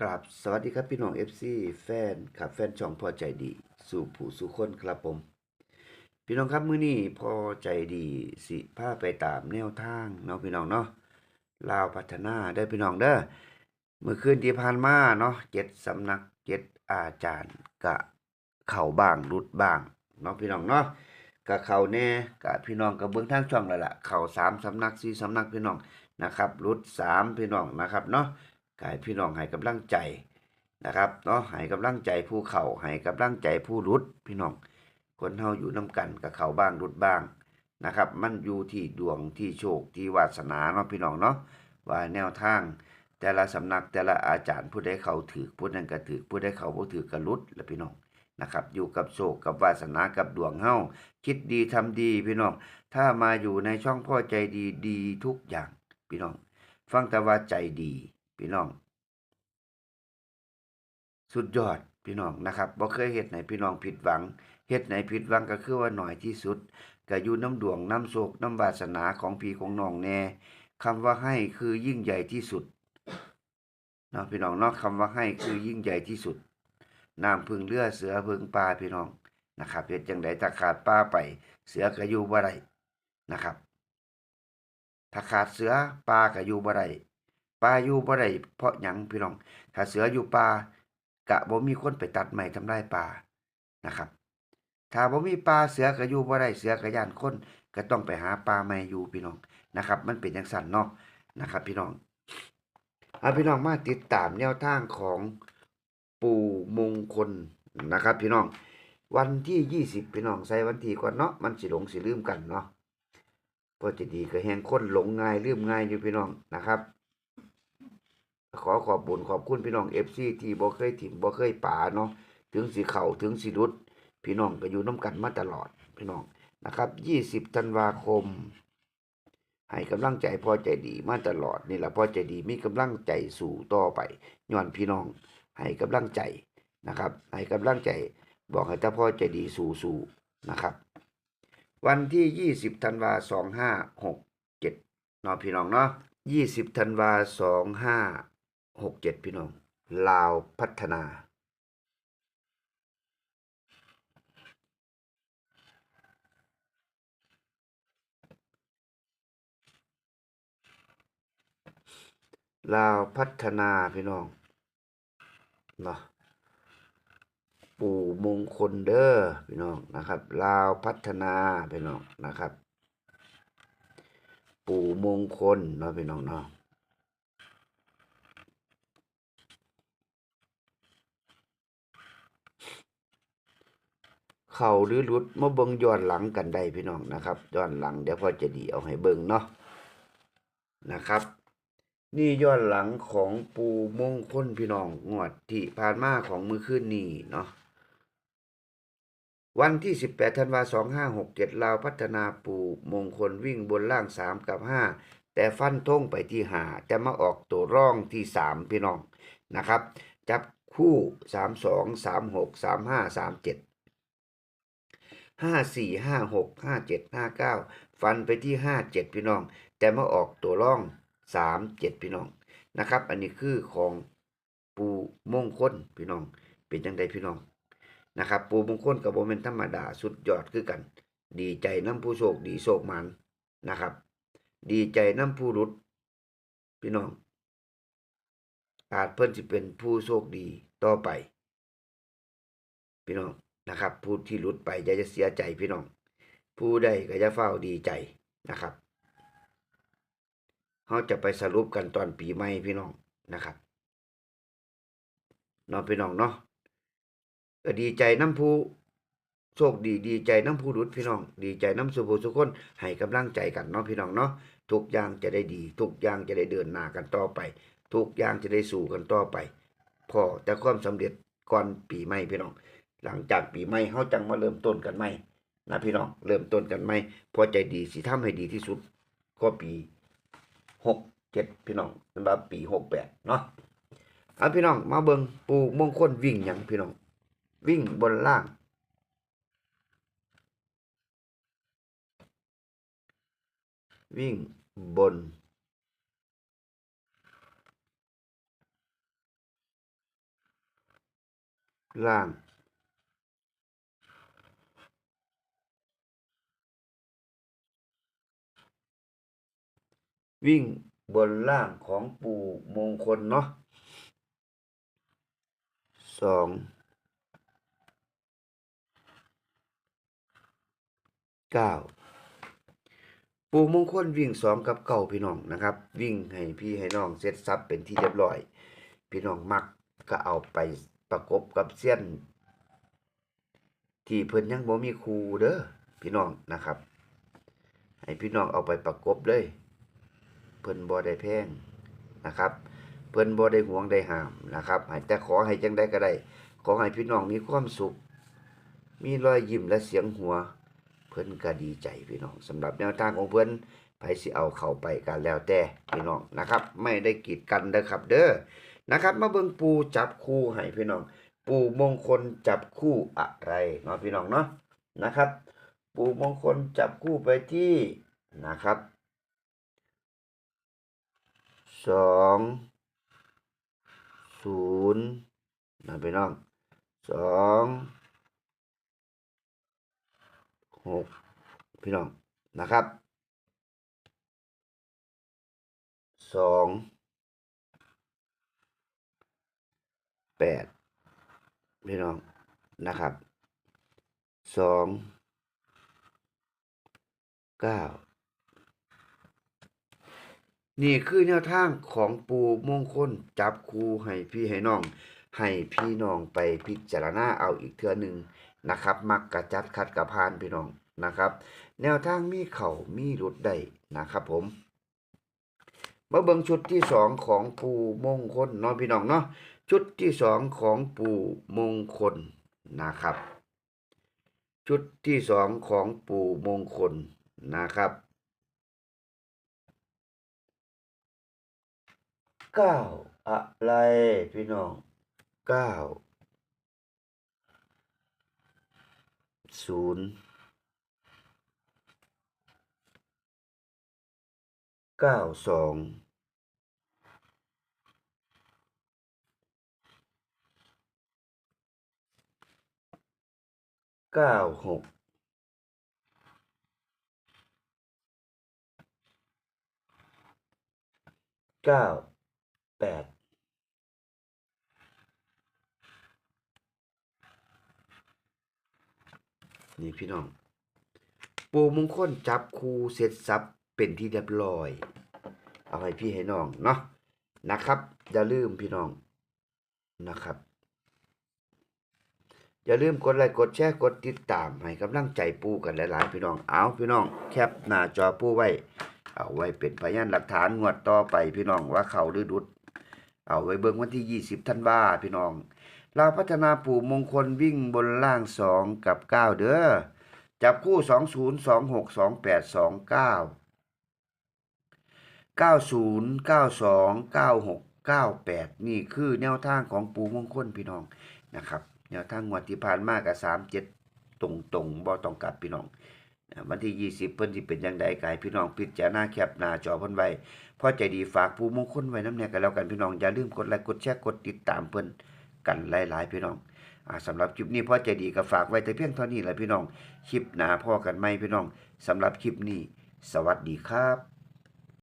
ครับสวัสดีครับพี่น้อง FC แฟนครับแฟนช่องพอใจดี สู่ผู้สู่คนครับผม พี่น้องครับมื้อนี้พอใจดีสิพาไปตามแนวทางเนาะพี่น้องเนาะลาวพัฒนาได้พี่น้องเด้อเมื่อคืนที่ผ่านมาเนาะเจ็ดสำนักเจ็ดอาจารย์กะเข้าบางรุดบางเนาะพี่น้องเนาะกะเข้าแน่กะพี่น้องก็เบิ่งทางช่องแล้วล่ะเข้าสามสำนักสี่สำนักพี่น้องนะครับรุดสามพี่น้องนะครับเนาะ กายพี่น้องให้กำลังใจนะครับเนาะให้กำลังใจผู้เขาให้กำลังใจผู้รุดพี่น้อง คนเฮาอยู่น้กันกับเขาบ้างรุดบ้างนะครับ มันอยู่ที่ดวงที่โชคที่วาสนาเนาะพี่น้องเนาะว่าแนวทาง แต่ละสำนักแต่ละอาจารย์ผู้ใดเขาถือผู้นั้นก็ถือผู้ใดเขาบ่ถือก็รุดแล้วพี่น้องนะครับอยู่กับโชคกับวาสนากับดวงเฮาคิดดีทำดีพี่น้อง ถ้ามาอยู่ในช่องพ่อใจดีดีทุกอย่างพี่น้อง ฟังแต่ว่าใจดี พี่น้อง สุดยอดพี่น้องนะครับบ่เคยเฮ็ดไหนพี่น้องผิดหวังเฮ็ดไหนผิดหวังก็คือว่าหน่อยที่สุดก็อยู่น้ำดวงน้ำโศกน้ำวาสนาของพี่ของน้องแน่คำว่าให้คือยิ่งใหญ่ที่สุดนะพี่น้องเนาะคำว่าให้คือยิ่งใหญ่ที่สุดน้ำพึ่งเรือเสือพึ่งปลาพี่น้องนะครับเฮ็ดจังไดถ้าขาดปลาไป เสือก็อยู่บ่ได้นะครับถ้าขาดเสือปลาก็อยู่บ่ได้ ปลาอยู่บ่ได้เพราะหยังพี่น้อง ถ้าเสืออยู่ป่ากะบ่มีคนไปตัดไม้ทำลายป่านะครับ ถ้าบ่มีป่าเสือก็อยู่บ่ได้เสือก็ย่านคนก็ต้องไปหาป่าใหม่อยู่พี่น้องนะครับ มันเป็นจังซั่นเนาะนะครับ พี่น้องเอาพี่น้องมาติดตามแนวทางของปู่มงคลนะครับ พี่น้อง วันที่20พี่น้องใส่วันที่ก่อนเนาะมันสิหลงสิลืมกันเนาะพอจะดีก็แฮงคนหลงง่ายลืมง่ายอยู่พี่น้องนะครับ ขอขอบบุญขอบคุณพี่น้อง FC ที่บ่เคยถิ่มบ่เคยป่าเนาะถึงสิเข้าถึงสิรุด พี่น้องก็อยู่น้ำกันมาตลอดพี่น้องนะครับ20ธันวาคม ให้กำลังใจพ่อใจดีมาตลอดนี่แหละพ่อใจดีมีกำลังใจสู่ต่อไปย้อนพี่น้องให้กำลังใจนะครับ ให้กำลังใจบอกให้ตาพ่อใจดีสู่สู่นะครับ วันที่20ธันวา2567เจ็ดนาะพี่น้องเนาะ20ธันวา25ห หกเจ็ดพี่น้อง ลาวพัฒนา ลาวพัฒนาพี่น้องเนาะปู่มงคลเด้อพี่น้องนะครับ ลาวพัฒนาพี่น้องนะครับ ปู่มงคลเนาะพี่น้องเนาะ เข้าหรือหลุดมาเบิ่งย้อนหลังกันได้พี่น้องนะครับย้อนหลังเดี๋ยวพอจะดีเอาให้เบิ่งเนาะนะครับ นี่ย้อนหลังของปูมงคลพี่น้องงวดที่ผ่านมาของมือคืนนี้เนาะวันที่ 18ธันวาคม2567ลาวพัฒนาปูมงคลวิ่งบนล่าง3กับ5แต่ฟันทงไปที่5แต่มาออกตัวร่องที่3พี่น้องนะครับ จับคู่32 36 35 37 ห้าสี่ห้าหกห้าเจ็ดห้าเก้าฟันไปที่ห้าเจ็ดพี่น้อง แต่มาออกตัวร่องสามเจ็ดพี่น้องนะครับ อันนี้คือของปูมงคลพี่น้อง เป็นจังไดพี่น้องนะครับ ปูมงคลกับโบเมนธรรมดาสุดยอดคือกัน ดีใจน้ำผู้โชคดีโชคมันนะครับ ดีใจน้ำผู้รุดพี่น้อง อาจเพิ่นสิเป็นผู้โชคดีต่อไป พี่น้อง นะครับ ผู้ที่หลุดไปอย่าจะเสียใจพี่น้อง ผู้ใดก็จะเฝ้าดีใจนะครับเขาจะไปสรุปกันตอนปีใหม่พี่น้องนะครับน้องพี่น้องเนาะดีใจน้ำผู้โชคดีดีใจน้ำผู้หลุดพี่น้อง ดีใจน้ำสุภูสุคนให้กำลังใจกันเนาะพี่น้องเนาะทุกอย่างจะได้ดี ทุกอย่างจะได้เดินหน้ากันต่อไป ทุกอย่างจะได้สู่กันต่อไป พอแต่ความสำเร็จก่อนปีใหม่พี่น้อง หลังจากปีใหม่เขาจังมาเริ่มต้นกันใหม่นะพี่น้องเริ่มต้นกันใหม่พอใจดีสิทำให้ดีที่สุดก็ปีหกเจ็ดพี่น้องเป็นว่าปีหกแปดเนาะเอาพี่น้องมาเบิงปูมงคลวิ่งหยังพี่น้อง วิ่งบนล่าง วิ่งบน ล่าง วิ่งบนล่างของปู่มงคลเนาะสองเก้าปู่มงคลวิ่งสองกับเก่าพี่น้องนะครับ วิ่งให้พี่ให้น้องเสร็จสับเป็นที่เรียบร้อย พี่น้องมักก็เอาไปประกบกับเส้นที่เพิ่นยังบ่มีครูเด้อพี่น้องนะครับ ให้พี่น้องเอาไปประกบเลย เพิ่นบ่ได้แพงนะครับ เพิ่นบ่ได้ห่วงได้ห้ามนะครับแต่ขอให้จังได้ก็ได้ ขอให้พี่น้องมีความสุข มีรอยยิ้มและเสียงหัว เพิ่นก็ดีใจพี่น้องสำหรับแนวทางของเพิ่นไผสิเอาเข้าไปกันแล้วแต่พี่น้องนะครับ ไม่ได้กีดกันเด้อครับ เด้อนะครับมาเบิ่งปูจับคู่ให้พี่น้อง ปูมงคลจับคู่อะไรเนาะพี่น้องเนาะนะครับ ปูมงคลจับคู่ไปที่นะครับ สองศูนย์นะพี่น้องสองหกพี่น้องนะครับสองแปดพี่น้องนะครับสองเก้า นี่คือแนวทางของปูมงคลจับคูให้พี่ให้น้อง ให้พี่น้องไปพิจารณาเอาอีกเทือหนึ่งนะครับ มักกระจัดคัดกระพานพี่น้องนะครับ แนวทางมีเข่ามีรุดได้นะครับ ผมมาเบิ่งชุดที่สองของปูมงคลเนาะพี่น้องเนาะชุดที่สองของปูมงคลนะครับ ชุดที่สองของปูมงคลนะครับ เก้าอะไรพี่น้องเก้าศูนย์เก้าสองเก้าหกเก้า แปดนี่พี่น้อง ปูมงคลจับคูเสร็จสับเป็นที่เรียบร้อย เอาให้พี่ให้น้องเนาะนะครับ อย่าลืมพี่น้องนะครับ อย่าลืมกดไลค์กดแชร์กดติดตามให้กำลังใจปูกันหลายๆ พี่น้องเอาพี่น้อง แคปหน้าจอปูไว้ เอาไว้เป็นพยานหลักฐานงวดต่อไปพี่น้องว่าเขาหรือดุด เอาไว้เบิ่งวันที่ 20ธันวาพี่น้องเราพัฒนาปู่มงคลวิ่งบนล่างสองกับเก้าเด้อจับคู่สองศูนย์สองหกสองแปดสองเก้าเก้าศูนย์เก้าสองเก้าหกเก้าแปดนี่คือแนวทางของปู่มงคลพี่น้องนะครับแนวทางงวดที่ผ่านมากับสามเจ็ดตรงตรงๆบ่ต้องกลับพี่น้อง วันที่ยี่สิบเพิ่นที่เป็นยังไงกายพี่น้องพิจารณาแคบหน้าจอเพิ่นไว้พอใจดีฝากผู้มงคลไว้น้ำเนี่ยกันแล้วกันพี่น้องอย่าลืมกดไลค์กดแชร์กดติดตามเพิ่นกันหลายๆพี่น้องอ่าสำหรับคลิปนี้พ่อใจดีก็ฝากไว้แต่เพียงเท่านี้แหละพี่น้องคลิปหนาพ่อกันไหมพี่น้องสำหรับคลิปนี้ สวัสดีครับ